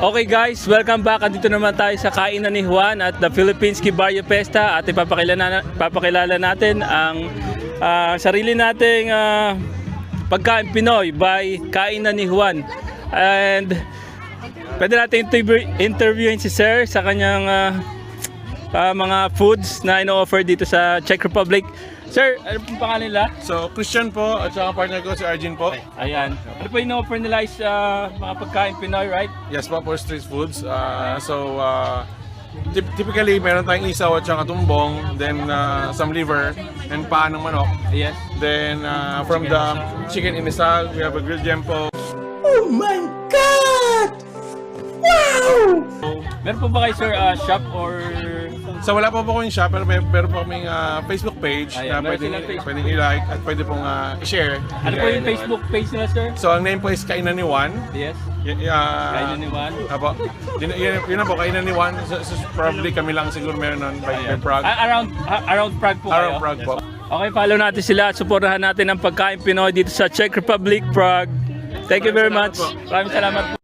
Okay guys, welcome back. Andito naman tayo sa kainan ni Juan at the Philippines Barrio Festa at ipapakilala, papakilala natin ang ah, sarili nating ah, pagkain Pinoy by Kainan ni Juan. And pwede natin interview, interviewin si Sir sa kanyang ah, ah, mga foods na ino-offer dito sa Czech Republic. Sir, ano pong pangalan nila? So, Christian po at saka partner ko si Arjun po. Ayan. Ano po yung offer nila is ah, mga pagkain Pinoy, right? Yes po for street foods. Uh, so, uh, typ- typically meron tayong isaw at saka tumbong, then uh, some liver and paa ng manok. Yes. Then uh, from the chicken inisal, we have a grilled gem po. Meron po ba kayo sir ah, shop or So wala po po kong shop pero may, meron po kaming uh, Facebook page Ayan, na meron pwede, silang Facebook pwede i-like at pwede pong uh, i-share. ano po yung Facebook page nila sir? So ang name po is Kainan ni Juan. Yes. Y- uh, Kainan ni Juan. Apo. Yun, yun, yun na po, Kainan ni Juan. So, so probably kami lang siguro meron nun by, by Prague. Ah, around ah, around Prague po Around kayo? Prague po. Okay, follow natin sila at supportahan natin ang pagkain Pinoy dito sa Czech Republic, Prague. Thank you very much. Maraming salamat po.